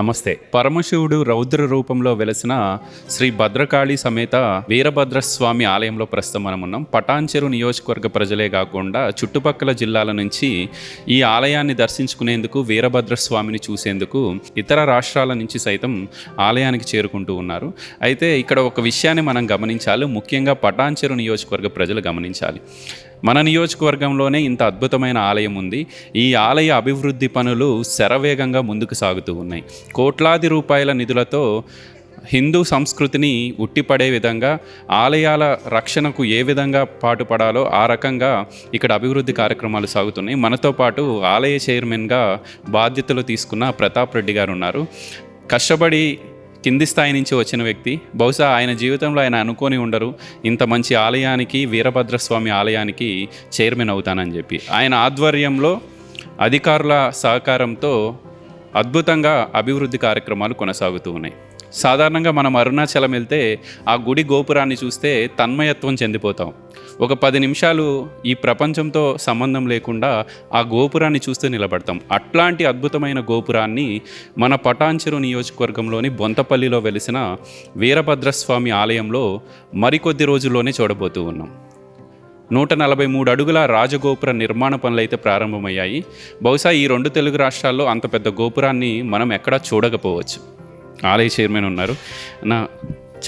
నమస్తే. పరమశివుడు రౌద్ర రూపంలో వెలసిన శ్రీ భద్రకాళి సమేత వీరభద్రస్వామి ఆలయంలో ప్రస్తుతం మనం ఉన్నాం. పటాన్చెరు నియోజకవర్గ ప్రజలే కాకుండా చుట్టుపక్కల జిల్లాల నుంచి ఈ ఆలయాన్ని దర్శించుకునేందుకు వీరభద్రస్వామిని చూసేందుకు ఇతర రాష్ట్రాల నుంచి సైతం ఆలయానికి చేరుకుంటూ ఉన్నారు. అయితే ఇక్కడ ఒక విషయాన్ని మనం గమనించాలి. ముఖ్యంగా పటాన్చెరు నియోజకవర్గ ప్రజలు గమనించాలి. మన నియోజకవర్గంలోనే ఇంత అద్భుతమైన ఆలయం ఉంది. ఈ ఆలయ అభివృద్ధి పనులు శరవేగంగా ముందుకు సాగుతూ ఉన్నాయి. కోట్లాది రూపాయల నిధులతో హిందూ సంస్కృతిని ఉట్టిపడే విధంగా ఆలయాల రక్షణకు ఏ విధంగా పాటుపడాలో ఆ రకంగా ఇక్కడ అభివృద్ధి కార్యక్రమాలు సాగుతున్నాయి. మనతో పాటు ఆలయ చైర్మన్గా బాధ్యతలు తీసుకున్న ప్రతాప్ రెడ్డి గారు ఉన్నారు. కష్టపడి కింది స్థాయి నుంచి వచ్చిన వ్యక్తి. బహుశా ఆయన జీవితంలో ఆయన అనుకొని ఉండరు. ఇంత మంచి ఆలయానికి వీరభద్రస్వామి ఆలయానికి చైర్మన్ అవుతానని చెప్పి. ఆయన ఆధ్వర్యంలో అధికారుల సహకారంతో అద్భుతంగా అభివృద్ధి కార్యక్రమాలు కొనసాగుతూ ఉన్నాయి. సాధారణంగా మనం అరుణాచలం వెళ్తే ఆ గుడి గోపురాన్ని చూస్తే తన్మయత్వం చెందిపోతాం. ఒక పది నిమిషాలు ఈ ప్రపంచంతో సంబంధం లేకుండా ఆ గోపురాన్ని చూస్తూ నిలబడతాం. అట్లాంటి అద్భుతమైన గోపురాన్ని మన పటాంచెరు నియోజకవర్గంలోని బొంతపల్లిలో వెలిసిన వీరభద్రస్వామి ఆలయంలో మరికొద్ది రోజుల్లోనే చూడబోతూ ఉన్నాం. నూట నలభై మూడు అడుగుల రాజగోపుర నిర్మాణ పనులు అయితే ప్రారంభమయ్యాయి. బహుశా ఈ రెండు తెలుగు రాష్ట్రాల్లో అంత పెద్ద గోపురాన్ని మనం ఎక్కడా చూడకపోవచ్చు. ఆలయ చైర్మన్ ఉన్నారు. నా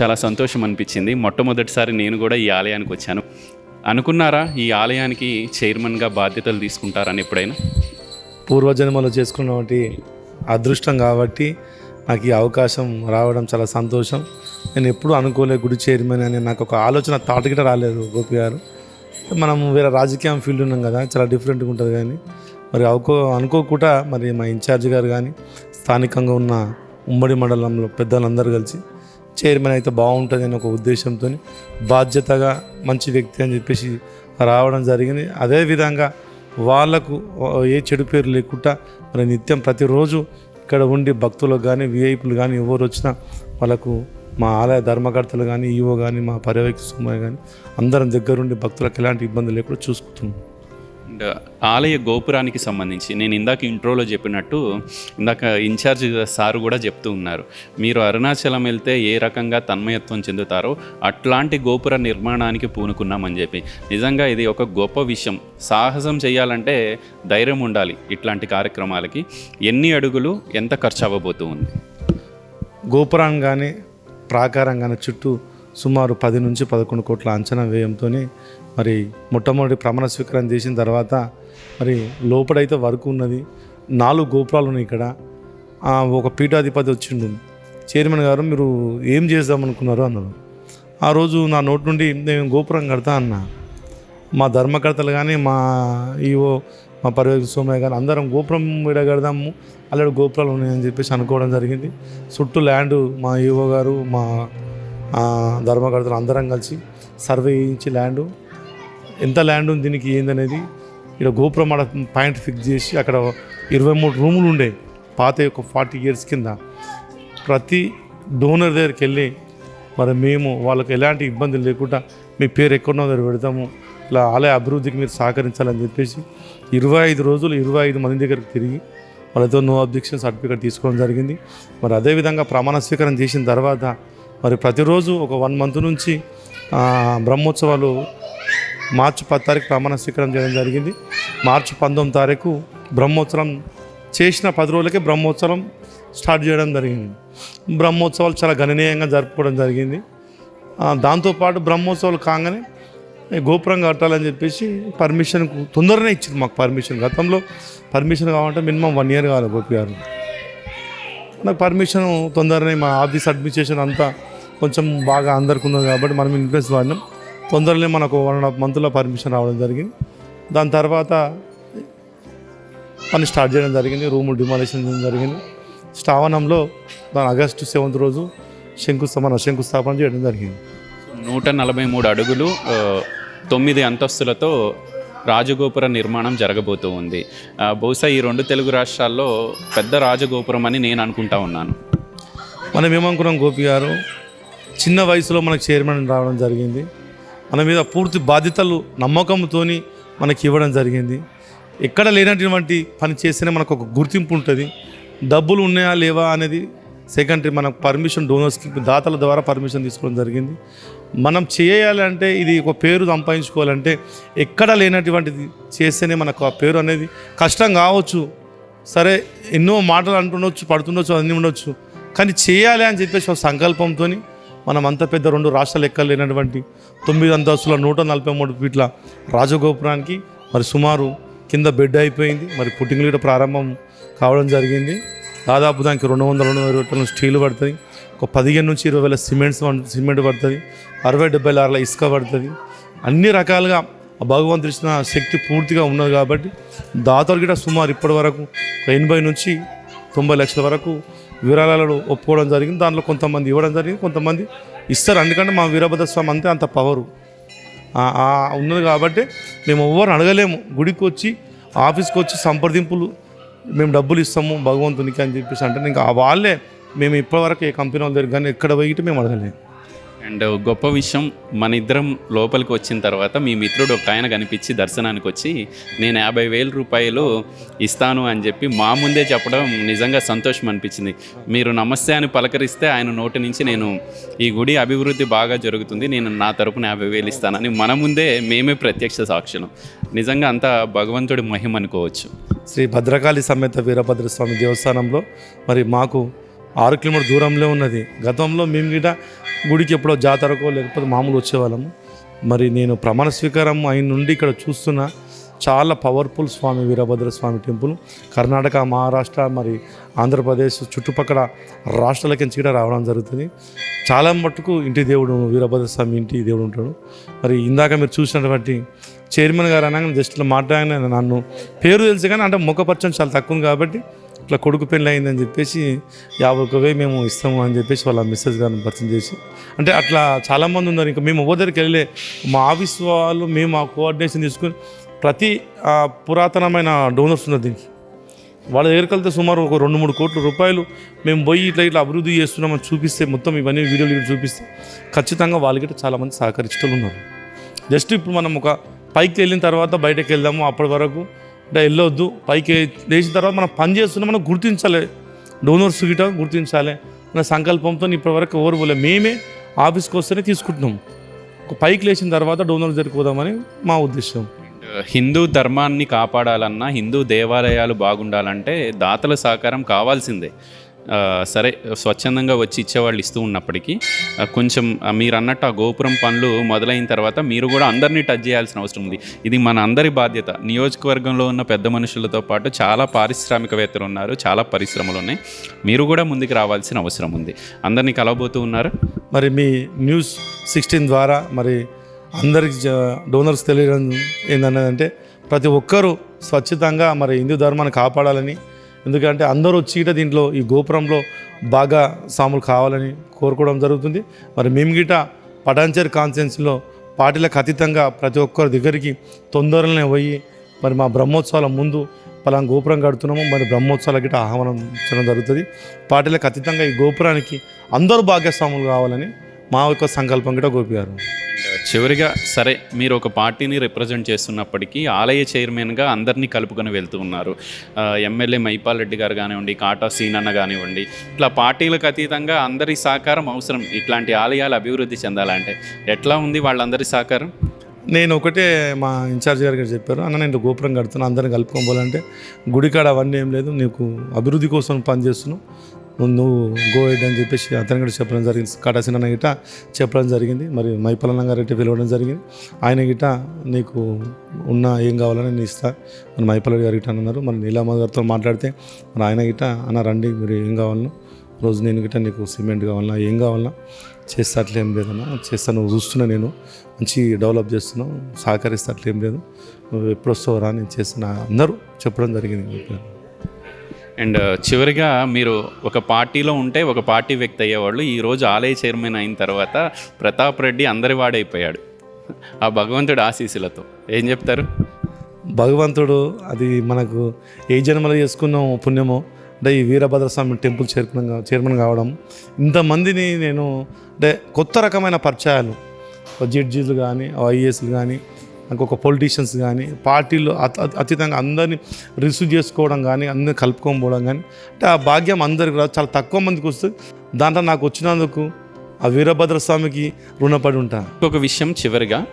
చాలా సంతోషం అనిపించింది. మొట్టమొదటిసారి నేను కూడా ఈ ఆలయానికి వచ్చాను. అనుకున్నారా ఈ ఆలయానికి చైర్మన్గా బాధ్యతలు తీసుకుంటారని ఎప్పుడైనా? పూర్వజన్మలో చేసుకున్నటువంటి అదృష్టం కాబట్టి నాకు ఈ అవకాశం రావడం చాలా సంతోషం. నేను ఎప్పుడూ అనుకోలే గుడి చైర్మన్ అని. నాకు ఒక ఆలోచన థాట్ గిట రాలేదు గోపి గారు. మనం వేరే రాజకీయం ఫీల్డ్ ఉన్నాం కదా చాలా డిఫరెంట్గా ఉంటుంది కానీ. మరి అనుకో అనుకోకుండా మరి మా ఇన్ఛార్జ్ గారు కానీ స్థానికంగా ఉన్న ఉమ్మడి మండలంలో పెద్దలందరూ కలిసి చైర్మన్ అయితే బాగుంటుంది అని ఒక ఉద్దేశంతో బాధ్యతగా మంచి వ్యక్తి అని చెప్పేసి రావడం జరిగింది. అదేవిధంగా వాళ్ళకు ఏ చెడు పేరు లేకుండా మరి నిత్యం ప్రతిరోజు ఇక్కడ ఉండి భక్తులకు కానీ విఐపులు కానీ ఎవరు వచ్చినా వాళ్ళకు మా ఆలయ ధర్మకర్తలు కానీ ఈవో కానీ మా పర్యవేక్షణ కానీ అందరం దగ్గరుండి భక్తులకు ఎలాంటి ఇబ్బంది లేకుండా చూసుకుంటున్నాం. ఆలయ గోపురానికి సంబంధించి నేను ఇందాక ఇంట్రోలో చెప్పినట్టు ఇందాక ఇన్ఛార్జ్ సారు కూడా చెప్తూ ఉన్నారు. మీరు అరుణాచలం వెళ్తే ఏ రకంగా తన్మయత్వం చెందుతారో అట్లాంటి గోపుర నిర్మాణానికి పూనుకున్నామని చెప్పి. నిజంగా ఇది ఒక గొప్ప విషయం. సాహసం చేయాలంటే ధైర్యం ఉండాలి ఇట్లాంటి కార్యక్రమాలకి. ఎన్ని అడుగులు ఎంత ఖర్చు అవ్వబోతూ ఉంది? గోపురం కానీ ప్రాకారం కానీ చుట్టూ సుమారు పది నుంచి పదకొండు కోట్ల అంచనా వ్యయంతో మరి మొట్టమొదటి ప్రమాణ స్వీకారం చేసిన తర్వాత మరి లోపడైతే వర్క్ ఉన్నది. నాలుగు గోపురాలు ఉన్నాయి ఇక్కడ. ఒక పీఠాధిపతి వచ్చిండు. చైర్మన్ గారు మీరు ఏం చేద్దాం అనుకున్నారు అన్నారు. ఆ రోజు నా నోటి నుండి నేను గోపురం కడతా అన్నా. మా ధర్మకర్తలు కానీ మా ఈవో మా పర్యవేక్ష సోమయ్య కానీ అందరం గోపురం విడ కడదాము. అల్లడి గోపురాలు ఉన్నాయని చెప్పేసి అనుకోవడం జరిగింది. చుట్టూ ల్యాండ్ మా ఈవో గారు మా ధర్మకర్తలు అందరం కలిసి సర్వే చేయించి ల్యాండ్. ఎంత ల్యాండ్ ఉంది దీనికి ఏందనేది ఇక్కడ గోపురం ఆడ పాయింట్ ఫిక్స్ చేసి అక్కడ ఇరవై మూడు రూములు ఉండే. పాత ఒక ఫార్టీ ఇయర్స్ కింద. ప్రతి డోనర్ దగ్గరికి వెళ్ళి మరి మేము వాళ్ళకి ఎలాంటి ఇబ్బంది లేకుండా మీ పేరు ఎక్కడో దగ్గర పెడతాము. ఇలా ఆలయ అభివృద్ధికి మీరు సహకరించాలని చెప్పేసి ఇరవై ఐదు రోజులు ఇరవై ఐదు మంది దగ్గరికి తిరిగి వాళ్ళతో నో అబ్జెక్షన్ సర్టిఫికేట్ తీసుకోవడం జరిగింది. మరి అదేవిధంగా ప్రమాణ స్వీకారం చేసిన తర్వాత మరి ప్రతిరోజు ఒక వన్ మంత్ నుంచి బ్రహ్మోత్సవాలు మార్చి పది తారీఖు ప్రమాణ స్వీకారం చేయడం జరిగింది. మార్చి పంతొమ్మిది తారీఖు బ్రహ్మోత్సవం చేసిన పది రోజులకే బ్రహ్మోత్సవం స్టార్ట్ చేయడం జరిగింది. బ్రహ్మోత్సవాలు చాలా గణనీయంగా జరుపుకోవడం జరిగింది. దాంతోపాటు బ్రహ్మోత్సవాలు కాగానే గోపురం కట్టాలని చెప్పేసి పర్మిషన్ తొందరనే ఇచ్చింది మాకు పర్మిషన్. గతంలో పర్మిషన్ కావాలంటే మినిమం వన్ ఇయర్ కావాలి గోపి గారు. నాకు పర్మిషన్ తొందరనే మా ఆఫీస్ అడ్మినిస్ట్రేషన్ అంతా కొంచెం బాగా అందరికి ఉన్నది కాబట్టి మనం ఇన్ఫ్లుయెన్స్ వాడినాం. తొందరనే మనకు వన్ అండ్ హాఫ్ మంత్లో పర్మిషన్ రావడం జరిగింది. దాని తర్వాత పని స్టార్ట్ చేయడం జరిగింది. రూములు డిమాలిషన్ చేయడం జరిగింది. శ్రావణంలో దాని ఆగస్టు సెవెంత్ రోజు శంకుస్థాపన శంకుస్థాపన చేయడం జరిగింది. నూట నలభై మూడు అడుగులు తొమ్మిది అంతస్తులతో రాజగోపుర నిర్మాణం జరగబోతూ ఉంది. బహుశా ఈ రెండు తెలుగు రాష్ట్రాల్లో పెద్ద రాజగోపురం అని నేను అనుకుంటా ఉన్నాను. మనం ఏమనుకున్నాం గోపి గారు? చిన్న వయసులో మనకు చైర్మన్ రావడం జరిగింది. మన మీద పూర్తి బాధ్యతలు నమ్మకంతో మనకి ఇవ్వడం జరిగింది. ఎక్కడ లేనటువంటి పని చేస్తేనే మనకు ఒక గుర్తింపు ఉంటుంది. డబ్బులు ఉన్నాయా లేవా అనేది సెకండరీ మనకు పర్మిషన్ డోనర్స్కి దాతల ద్వారా పర్మిషన్ తీసుకోవడం జరిగింది. మనం చేయాలంటే ఇది ఒక పేరు సంపాదించుకోవాలంటే ఎక్కడ లేనటువంటిది చేస్తేనే మనకు ఆ పేరు అనేది కష్టం కావచ్చు. సరే ఎన్నో మాటలు అంటుండొచ్చు పడుతుండొచ్చు అన్నీ ఉండొచ్చు. కానీ చేయాలి అని చెప్పేసి ఒక సంకల్పంతో మనం అంత పెద్ద రెండు రాష్ట్రాలు ఎక్కలేనటువంటి తొమ్మిది అంతస్తుల నూట నలభై మూడు ఫీట్ల రాజగోపురానికి మరి సుమారు కింద బెడ్ అయిపోయింది. మరి పుట్టింగ్ కూడా ప్రారంభం కావడం జరిగింది. దాదాపు దానికి రెండు వందల రెండు వందల టన్నుల స్టీల్ పడుతుంది. ఒక పదిహేను నుంచి ఇరవై వేల సిమెంట్స్ సిమెంట్ పడుతుంది. అరవై డెబ్బై లార్ల ఇసుక పడుతుంది. అన్ని రకాలుగా ఆ భగవంతుడు ఇచ్చిన శక్తి పూర్తిగా ఉన్నది కాబట్టి దాతలు కూడా సుమారు ఇప్పటి వరకు ఎనభై నుంచి తొంభై లక్షల వరకు విరాళాలను ఒప్పుకోవడం జరిగింది. దాంట్లో కొంతమంది ఇవ్వడం జరిగింది కొంతమంది ఇస్తారు. ఎందుకంటే మా వీరభద్ర స్వామి అంతే అంత పవరు ఉన్నది కాబట్టి మేము ఎవ్వరు అడగలేము. గుడికి వచ్చి ఆఫీస్కి వచ్చి సంప్రదింపులు మేము డబ్బులు ఇస్తాము భగవంతునికి అని చెప్పేసి అంటే ఇంకా వాళ్ళే మేము ఇప్పటివరకు ఏ కంపెనీ వాళ్ళ దగ్గర కానీ ఎక్కడ పోయి మేము అడగలేము. అండ్ గొప్ప విషయం మన ఇద్దరం లోపలికి వచ్చిన తర్వాత మీ మిత్రుడు ఒక ఆయన కనిపించి దర్శనానికి వచ్చి నేను యాభై వేల రూపాయలు ఇస్తాను అని చెప్పి మా ముందే చెప్పడం నిజంగా సంతోషం అనిపించింది. మీరు నమస్తే అని పలకరిస్తే ఆయన నోటి నుంచి నేను ఈ గుడి అభివృద్ధి బాగా జరుగుతుంది నేను నా తరపున యాభై వేలు ఇస్తానని మన ముందే మేమే ప్రత్యక్ష సాక్షులం. నిజంగా అంతా భగవంతుడి మహిమ అనుకోవచ్చు. శ్రీ భద్రకాళి సమేత వీరభద్ర స్వామి దేవస్థానంలో మరి మాకు ఆరు కిలోమీటర్ దూరంలో ఉన్నది. గతంలో మేము గిట గుడికి ఎప్పుడో జాతరకో లేకపోతే మామూలు వచ్చేవాళ్ళము. మరి నేను ప్రమాణ స్వీకారం అయిన నుండి ఇక్కడ చూస్తున్న చాలా పవర్ఫుల్ స్వామి వీరభద్ర స్వామి టెంపుల్. కర్ణాటక మహారాష్ట్ర మరి ఆంధ్రప్రదేశ్ చుట్టుపక్కల రాష్ట్రాలకి నుంచి కూడా రావడం జరుగుతుంది. చాలా మట్టుకు ఇంటి దేవుడు వీరభద్ర స్వామి ఇంటి దేవుడు ఉంటాడు. మరి ఇందాక మీరు చూసినటువంటి చైర్మన్ గారు అనగానే జస్ట్ మాట్లాడిన నన్ను పేరు తెలుసు కానీ అంటే ముఖపరచం చాలా తక్కువ ఉంది కాబట్టి ఇట్లా కొడుకు పెళ్ళి అయిందని చెప్పేసి యాభై ఒక వెయ్యి మేము ఇస్తాము అని చెప్పేసి వాళ్ళ మిస్సెస్ గారిని పరిచయం చేసి అంటే అట్లా చాలామంది ఉన్నారు. ఇంకా మేము ఒక్కో దగ్గరికి వెళ్ళే మా ఆఫీస్ వాళ్ళు మేము ఆ కోఆర్డినేషన్ తీసుకుని ప్రతి పురాతనమైన డోనర్స్ ఉన్నారు దీనికి. వాళ్ళ దగ్గరికి వెళ్తే సుమారు ఒక రెండు మూడు కోట్ల రూపాయలు మేము పోయి ఇట్లా ఇట్లా అభివృద్ధి చేస్తున్నామని చూపిస్తే మొత్తం ఇవన్నీ వీడియోలు చూపిస్తే ఖచ్చితంగా వాళ్ళకి చాలామంది సహకరిస్తూ ఉన్నారు. జస్ట్ ఇప్పుడు మనం ఒక పైకి వెళ్ళిన తర్వాత బయటకు వెళ్దాము అప్పటి వరకు వెళ్ళొద్దు. పైకి లేచిన తర్వాత మనం పని చేస్తున్నా మనం గుర్తించాలి. డోనర్స్ గిట గుర్తించాలి అనే సంకల్పంతో ఇప్పటివరకు ఎవరు పోలే. మేమే ఆఫీస్కి వస్తేనే తీసుకుంటున్నాం. పైకి లేచిన తర్వాత డోనర్స్ జరుపుకోదామని మా ఉద్దేశం. హిందూ ధర్మాన్ని కాపాడాలన్నా హిందూ దేవాలయాలు బాగుండాలంటే దాతల సహకారం కావాల్సిందే. సరే స్వచ్ఛందంగా వచ్చి ఇచ్చేవాళ్ళు ఇస్తూ ఉన్నప్పటికీ కొంచెం మీరు అన్నట్టు ఆ గోపురం పనులు మొదలైన తర్వాత మీరు కూడా అందరినీ టచ్ చేయాల్సిన అవసరం ఉంది. ఇది మన అందరి బాధ్యత. నియోజకవర్గంలో ఉన్న పెద్ద మనుషులతో పాటు చాలా పారిశ్రామికవేత్తలు ఉన్నారు చాలా పరిశ్రమలు ఉన్నాయి. మీరు కూడా ముందుకు రావాల్సిన అవసరం ఉంది. అందరినీ కలవబోతూ ఉన్నారు? మరి మీ న్యూస్ సిక్స్టీన్ ద్వారా మరి అందరికి జ- డోనర్స్ తెలియడం ఏంటన్నదంటే ప్రతి ఒక్కరూ స్వచ్ఛతంగా మరి హిందూ ధర్మాన్ని కాపాడాలని ఎందుకంటే అందరూ వచ్చి దీంట్లో ఈ గోపురంలో బాగా సాములు కావాలని కోరుకోవడం జరుగుతుంది. మరి మేము గిట పటాన్చేర్ కాన్ఫరెన్స్లో పార్టీలకు అతీతంగా ప్రతి ఒక్కరి దగ్గరికి తొందరలోనే పోయి మరి మా బ్రహ్మోత్సవాల ముందు పలానా గోపురం కడుతున్నాము. మరి బ్రహ్మోత్సవాల గిట ఆహ్వానించడం జరుగుతుంది. పార్టీలకు అతీతంగా ఈ గోపురానికి అందరూ భాగస్వాములు కావాలని మా యొక్క సంకల్పం గిట గోపి గారు. చివరిగా సరే మీరు ఒక పార్టీని రిప్రజెంట్ చేస్తున్నప్పటికీ ఆలయ చైర్మన్గా అందరినీ కలుపుకొని వెళ్తూ ఉన్నారు. ఎమ్మెల్యే మైపాల్ రెడ్డి గారు కానివ్వండి కాటా సీనన్న కానివ్వండి ఇట్లా పార్టీలకు అతీతంగా అందరి సహకారం అవసరం. ఇట్లాంటి ఆలయాలు అభివృద్ధి చెందాలంటే ఎట్లా ఉంది వాళ్ళందరి సహకారం? నేను ఒకటే మా ఇన్ఛార్జ్ గారికి చెప్పారు అన్న నేను గోపురం కడుతున్నా అందరిని కలుపుకొని పోవాలంటే గుడికాడ అవన్నీ ఏం లేదు నీకు అభివృద్ధి కోసం పని చేస్తున్నావు నువ్వు- నువ్వు గో ఎడ్ అని చెప్పేసి అతను కూడా చెప్పడం జరిగింది. కాటాసిన గిట చెప్పడం జరిగింది. మరి మైపలన్న గారు పిలవడం జరిగింది. ఆయన గిట నీకు ఉన్న ఏం కావాలని నేను ఇస్తా. మన మైపల్లడి గారు గిట అన్నారు. మన నీలామ గారితో మాట్లాడితే మరి ఆయన గిట అన్న రండి మీరు ఏం కావాలనో రోజు నేను గిట్ట నీకు సిమెంట్ కావాలన్నా ఏం కావాలన్నా చేస్తా అట్లేం లేదన్నా చేస్తాను నువ్వు చూస్తున్నా నేను మంచి డెవలప్ చేస్తున్నావు సహకరిస్తా అట్లేం లేదు నువ్వు ఎప్పుడు వస్తావు రా నేను చేస్తున్నా అందరూ చెప్పడం జరిగింది. అండ్ uh, చివరిగా మీరు ఒక పార్టీలో ఉంటే ఒక పార్టీ వ్యక్తి అయ్యేవాళ్ళు ఈరోజు ఆలయ చైర్మన్ అయిన తర్వాత ప్రతాప్ రెడ్డి అందరి వాడైపోయాడు. ఆ భగవంతుడు ఆశీస్సులతో. ఏం చెప్తారు? భగవంతుడు అది మనకు ఏ జన్మలో చేసుకున్నాం పుణ్యమో అంటే ఈ Veerabhadra Swami temple chairman chairman కావడం ఇంతమందిని నేను అంటే కొత్త రకమైన పరిచయాలు. జడ్జీలు కానీ ఐఏఎస్లు కానీ ఇంకొక పొలిటీషియన్స్ కానీ పార్టీలో అత- అతీతంగా అందరినీ రిసీవ్ చేసుకోవడం కానీ అందరిని కలుపుకొని పోవడం కానీ అంటే ఆ భాగ్యం అందరికి రాదు. చాలా తక్కువ మందికి వస్తుంది దాంట్లో నాకు వచ్చినందుకు ఆ వీరభద్ర స్వామికి రుణపడి ఉంటాను ఇంకొక విషయం చివరిగా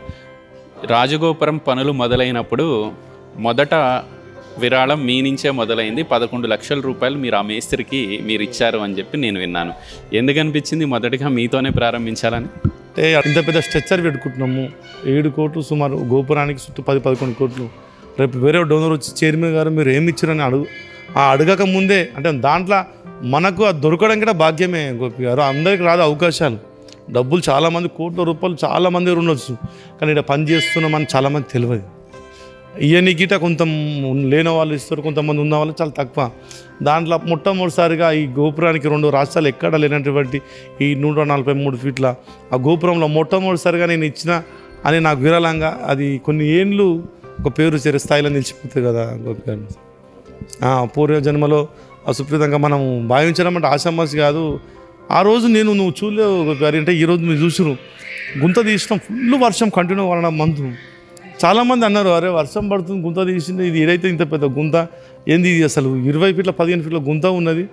రాజగోపురం పనులు మొదలైనప్పుడు మొదట విరాళం మీ నుంచే మొదలైంది. పదకొండు లక్షల రూపాయలు మీరు ఆ మేస్త్రికి మీరు ఇచ్చారు అని చెప్పి నేను విన్నాను. ఎందుకనిపించింది మొదటిగా మీతోనే ప్రారంభించాలని? అంటే ఇంత పెద్ద స్ట్రెచ్చర్ పెట్టుకుంటున్నాము. ఏడు కోట్లు సుమారు గోపురానికి చుట్టూ పది పదకొండు కోట్లు. రేపు వేరే డోనర్ వచ్చి చైర్మన్ గారు మీరు ఏమి ఇచ్చారని అడుగు. ఆ అడగక ముందే అంటే దాంట్లో మనకు అది దొరకడం కూడా భాగ్యమే గోపి గారు. అందరికి రాదు అవకాశాలు. డబ్బులు చాలామంది కోట్ల రూపాయలు చాలామంది ఉండొచ్చు కానీ ఇక్కడ పని చేస్తున్నామని చాలామంది తెలియదు. ఇవన్నీ గిట కొంత లేని వాళ్ళు ఇస్తారు కొంతమంది ఉన్న వాళ్ళు చాలా తక్కువ. దాంట్లో మొట్టమొదటిసారిగా ఈ గోపురానికి రెండు రాష్ట్రాలు ఎక్కడ లేనటువంటి ఈ నూట నలభై మూడు ఫీట్ల ఆ గోపురంలో మొట్టమొదటిసారిగా నేను ఇచ్చిన అని నాకు విరళంగా అది కొన్ని ఏండ్లు ఒక పేరు చేరే స్థాయిలో నిలిచిపోతుంది కదా గోపి గారు. ఆ, పూర్వజన్మలో సుప్రీతంగా మనం భావించడం అంటే ఆశామాసి కాదు. ఆ రోజు నేను నువ్వు చూడలేవు గోపి గారు అంటే ఈరోజు మీరు చూసిరు గుంత తీసినాం ఫుల్ వర్షం కంటిన్యూ వలన మందు. చాలామంది అన్నారు అరే వర్షం పడుతుంది గుంత తీసింది ఇది ఏదైతే ఇంత పెద్ద గుంత ఏంది ఇది అసలు? ఇరవై ఫీట్ల పదిహేను ఫీట్ల గుంత ఉన్నది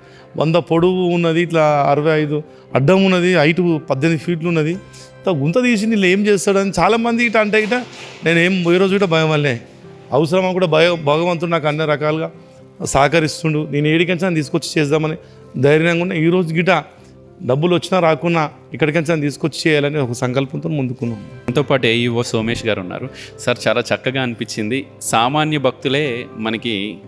వంద పొడవు ఉన్నది ఇట్లా అరవై ఐదు అడ్డం ఉన్నది హైట్ పద్దెనిమిది ఫీట్లు ఉన్నది. ఇంత గుంత తీసింది వీళ్ళు ఏం చేస్తాడని చాలామంది ఇట అంటే ఇట నేను ఏం పోయే రోజు కూడా భయం వల్లే. అవసరమా కూడా భయ భగవంతుడు నాకు అన్ని రకాలుగా సహకరిస్తుండు. నేను ఏడికంచా తీసుకొచ్చి చేద్దామని ధైర్యంగా ఉన్న ఈ రోజు గిట డబ్బులు వచ్చినా రాకున్నా ఇక్కడికైనా తీసుకొచ్చి చేయాలని ఒక సంకల్పంతో ముందుకున్నాం. మనతో పాటు ఏఈఓ సోమేష్ గారు ఉన్నారు. సార్ చాలా చక్కగా అనిపించింది. సామాన్య భక్తులే మనకి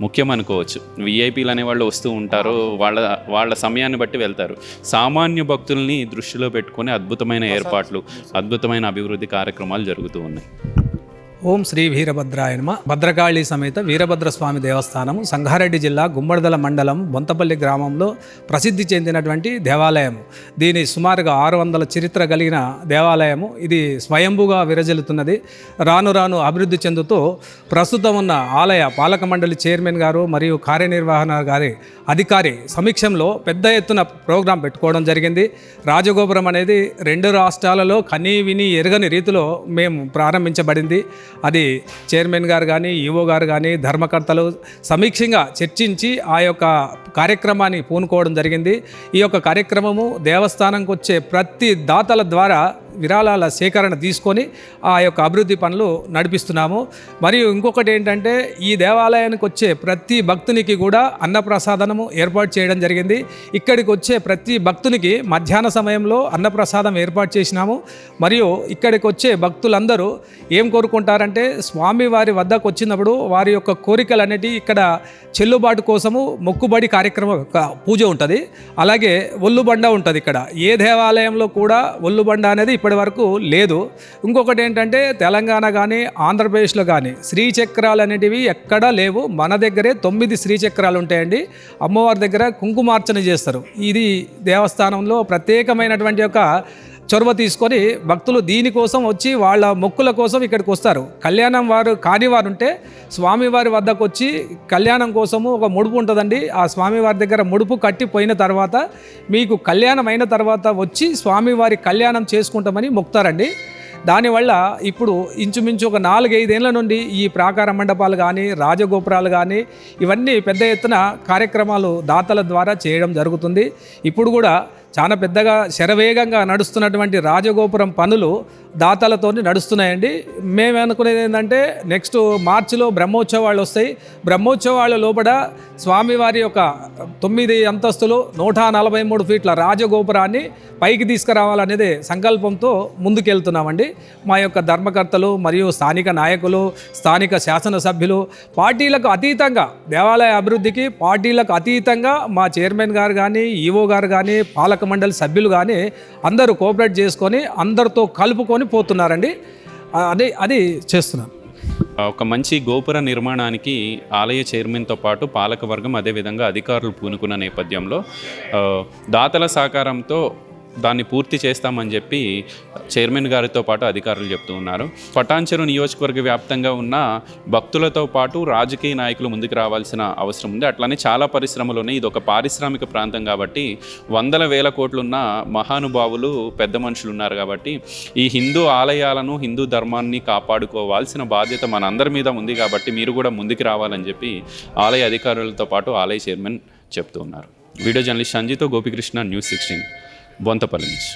ముఖ్యం అనుకోవచ్చు. విఐపీలు అనే వాళ్ళు వస్తూ ఉంటారు. వాళ్ళ వాళ్ళ సమయాన్ని బట్టి వెళ్తారు. సామాన్య భక్తుల్ని దృష్టిలో పెట్టుకొని అద్భుతమైన ఏర్పాట్లు అద్భుతమైన అభివృద్ధి కార్యక్రమాలు జరుగుతూ ఉన్నాయి. ఓం శ్రీ వీరభద్రాయనమ భద్రకాళి సమేత వీరభద్ర స్వామి సంగారెడ్డి జిల్లా గుమ్మడిదల మండలం బొంతపల్లి గ్రామంలో ప్రసిద్ధి చెందినటువంటి దేవాలయము. దీని సుమారుగా ఆరు వందల చరిత్ర కలిగిన దేవాలయము. ఇది స్వయంభుగా విరజిల్లుతున్నది. రాను రాను అభివృద్ధి చెందుతూ ప్రస్తుతం ఉన్న ఆలయ పాలక మండలి చైర్మన్ గారు మరియు కార్యనిర్వహణ గారి అధికారి సమీక్షంలో పెద్ద ఎత్తున ప్రోగ్రాం పెట్టుకోవడం జరిగింది. రాజగోపురం అనేది రెండు రాష్ట్రాలలో కనీ విని ఎరగని రీతిలో మేము ప్రారంభించబడింది. అది చైర్మన్ గారు కానీ ఈవో గారు కానీ ధర్మకర్తలు సమీక్షంగా చర్చించి ఆ యొక్క కార్యక్రమాన్ని పూనుకోవడం జరిగింది. ఈ యొక్క కార్యక్రమము దేవస్థానంకి వచ్చే ప్రతి దాతల ద్వారా విరాళాల సేకరణ తీసుకొని ఆ యొక్క అభివృద్ధి పనులు నడిపిస్తున్నాము. మరియు ఇంకొకటి ఏంటంటే ఈ దేవాలయానికి వచ్చే ప్రతి భక్తునికి కూడా అన్నప్రసాదనము ఏర్పాటు చేయడం జరిగింది. ఇక్కడికి వచ్చే ప్రతి భక్తునికి మధ్యాహ్న సమయంలో అన్నప్రసాదం ఏర్పాటు చేసినాము. మరియు ఇక్కడికి వచ్చే భక్తులందరూ ఏం కోరుకుంటారంటే స్వామి వారి వద్దకు వచ్చినప్పుడు వారి యొక్క కోరికలు అనేటివి ఇక్కడ చెల్లుబాటు కోసము మొక్కుబడి కార్యక్రమం యొక్క పూజ ఉంటుంది. అలాగే ఒల్లుబండ ఉంటుంది ఇక్కడ. ఏ దేవాలయంలో కూడా ఒల్లుబండ అనేది ఇప్పటి వరకు లేదు. ఇంకొకటి ఏంటంటే తెలంగాణ కానీ ఆంధ్రప్రదేశ్లో కానీ శ్రీచక్రాలు అనేటివి ఎక్కడా లేవు. మన దగ్గరే తొమ్మిది శ్రీచక్రాలు ఉంటాయండి. అమ్మవారి దగ్గర కుంకుమార్చన చేస్తారు. ఇది దేవస్థానంలో ప్రత్యేకమైనటువంటి యొక్క చొరవ తీసుకొని భక్తులు దీనికోసం వచ్చి వాళ్ళ మొక్కుల కోసం ఇక్కడికి వస్తారు. కళ్యాణం వారు కానివారు ఉంటే స్వామివారి వద్దకు వచ్చి కళ్యాణం కోసము ఒక ముడుపు ఉంటుందండి. ఆ స్వామివారి దగ్గర ముడుపు కట్టి పోయిన తర్వాత మీకు కళ్యాణం అయిన తర్వాత వచ్చి స్వామివారి కళ్యాణం చేసుకుంటామని మొక్తారండి. దానివల్ల ఇప్పుడు ఇంచుమించు ఒక నాలుగైదేళ్ళ నుండి ఈ ప్రాకార మండపాలు కానీ రాజగోపురాలు కానీ ఇవన్నీ పెద్ద ఎత్తున కార్యక్రమాలు దాతల ద్వారా చేయడం జరుగుతుంది. ఇప్పుడు కూడా చాలా పెద్దగా శరవేగంగా నడుస్తున్నటువంటి రాజగోపురం పనులు దాతలతో నడుస్తున్నాయండి. మేము అనుకునేది ఏంటంటే నెక్స్ట్ మార్చిలో బ్రహ్మోత్సవాలు వస్తాయి. బ్రహ్మోత్సవాల లోపల స్వామివారి యొక్క తొమ్మిది అంతస్తులు నూట నలభై మూడు ఫీట్ల రాజగోపురాన్ని పైకి తీసుకురావాలనేది సంకల్పంతో ముందుకెళ్తున్నామండి. మా యొక్క ధర్మకర్తలు మరియు స్థానిక నాయకులు స్థానిక శాసనసభ్యులు పార్టీలకు అతీతంగా దేవాలయ అభివృద్ధికి పార్టీలకు అతీతంగా మా చైర్మన్ గారు కానీ ఈవో గారు కానీ పాలక మండలి సభ్యులు కానీ అందరూ కోఆపరేట్ చేసుకొని అందరితో కలుపుకొని పోతున్నారండి. అది అది చేస్తున్నాను. ఒక మంచి గోపుర నిర్మాణానికి ఆలయ చైర్మన్తో పాటు పాలకవర్గం అదేవిధంగా అధికారులు పూనుకున్న నేపథ్యంలో దాతల సహకారంతో దాన్ని పూర్తి చేస్తామని చెప్పి చైర్మన్ గారితో పాటు అధికారులు చెప్తూ ఉన్నారు. పటాన్చెరు నియోజకవర్గ వ్యాప్తంగా ఉన్న భక్తులతో పాటు రాజకీయ నాయకులు ముందుకు రావాల్సిన అవసరం ఉంది. అట్లానే చాలా పరిశ్రమలు ఉన్నాయి ఇది ఒక పారిశ్రామిక ప్రాంతం కాబట్టి వందల వేల కోట్లున్న మహానుభావులు పెద్ద మనుషులు ఉన్నారు కాబట్టి ఈ హిందూ ఆలయాలను హిందూ ధర్మాన్ని కాపాడుకోవాల్సిన బాధ్యత మనందరి మీద ఉంది కాబట్టి మీరు కూడా ముందుకు రావాలని చెప్పి ఆలయ అధికారులతో పాటు ఆలయ చైర్మన్ చెప్తూ ఉన్నారు. వీడియో జర్నలిస్ట్ సంజీతో గోపికృష్ణ న్యూస్ సిక్స్టీన్. బొంతపల్లి నుంచి